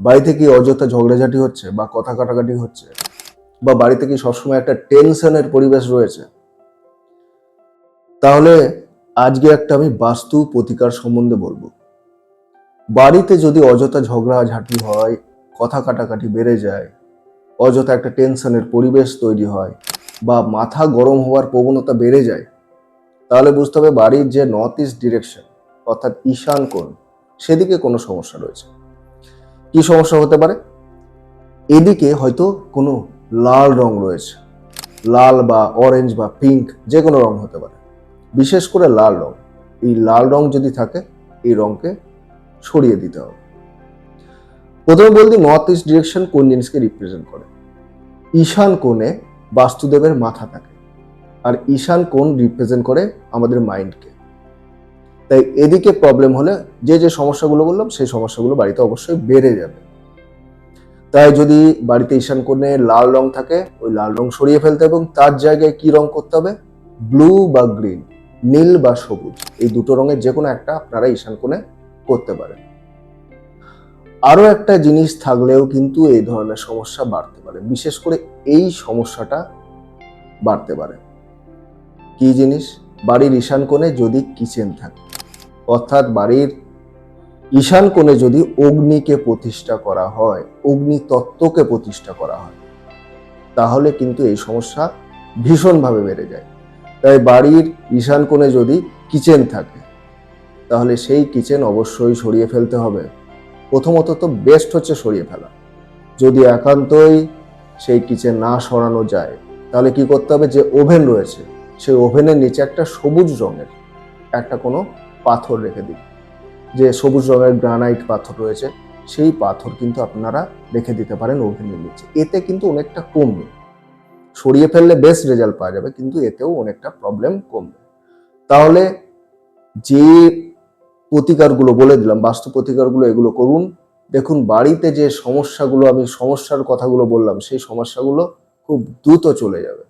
বাড়িতে কি অযথা ঝগড়াঝাটি হচ্ছে বা কথা কাটাকাটি হচ্ছে? বা বাড়িতে কি সবসময় একটা টেনশনের পরিবেশ রয়েছে? তাহলে আজকে একটা আমি বাস্তু প্রতিকার সম্বন্ধে বলব। বাড়িতে যদি অযথা ঝগড়াঝাটি হয়, কথা কাটাকাটি বেড়ে যায়, অযথা একটা টেনশনের পরিবেশ তৈরি হয় বা মাথা গরম হওয়ার প্রবণতা বেড়ে যায়, তাহলে বুঝতে হবে বাড়ির যে নর্থ ইস্ট ডিরেকশন অর্থাৎ ঈশান কোণ, সেদিকে কোনো সমস্যা রয়েছে। কি সমস্যা হতে পারে? এদিকে হয়তো কোনো লাল রং রয়েছে। লাল বা অরেঞ্জ বা পিঙ্ক যে কোনো রং হতে পারে। বিশেষ করে লাল রং। এই লাল রং যদি থাকে, এই রংকে সরিয়ে দিতে হবে। প্রথমে বলতে নর্থ ইস্ট ডিরেকশন কোন জিনিসকে রিপ্রেজেন্ট করে? ঈশান কোণে বাস্তুদেবের মাথা থাকে। আর ঈশান কোণ রিপ্রেজেন্ট করে আমাদের মাইন্ডকে তাই এদিকে প্রবলেম হলে যে যে সমস্যাগুলো বললাম, সেই সমস্যাগুলো বাড়িতে অবশ্যই বেড়ে যাবে। তাই যদি বাড়িতে ঈশান কোণে লাল রং থাকে, ওই লাল রং সরিয়ে ফেলতে এবং তার জায়গায় কি রং করতে হবে? ব্লু বা গ্রিন নীল বা সবুজ, এই দুটো রঙের যে কোনো একটা আপনারা ঈশান কোণে করতে পারেন। আরও একটা জিনিস থাকলেও কিন্তু এই ধরনের সমস্যা বাড়তে পারে, বিশেষ করে এই সমস্যাটা বাড়তে পারে। কি জিনিস? বাড়ির ঈশান কোণে যদি কিচেন থাকে অর্থাৎ বাড়ির ঈশান কোণে যদি অগ্নিকে প্রতিষ্ঠা করা হয় অগ্নি তত্ত্বকে প্রতিষ্ঠা করা হয়, তাহলে কিন্তু এই সমস্যা ভীষণভাবে বেড়ে যায়। তাই বাড়ির ঈশান কোণে যদি কিচেন থাকে, তাহলে সেই কিচেন অবশ্যই সরিয়ে ফেলতে হবে। প্রথমত তো বেস্ট হচ্ছে সরিয়ে ফেলা। যদি একান্তই সেই কিচেন না সরানো যায়, তাহলে কি করতে হবে? যে ওভেন রয়েছে, সেই ওভেনের নিচে একটা সবুজ রঙের একটা কোনো পাথর রেখে দিন যে সবুজ রঙের গ্রানাইট পাথর রয়েছে, সেই পাথর কিন্তু আপনারা রেখে দিতে পারেন ওভেনের নিচে। এতে কিন্তু অনেকটা কমবে। সরিয়ে ফেললে বেস্ট রেজাল্ট পাওয়া যাবে, কিন্তু এতেও অনেকটা প্রবলেম কমবে। তাহলে যে প্রতিকারগুলো বলে দিলাম, বাস্তু প্রতিকারগুলো, এগুলো করুন। দেখুন, বাড়িতে যে সমস্যাগুলো, আমি সমস্যার কথাগুলো বললাম, সেই সমস্যাগুলো খুব দ্রুত চলে যাবে।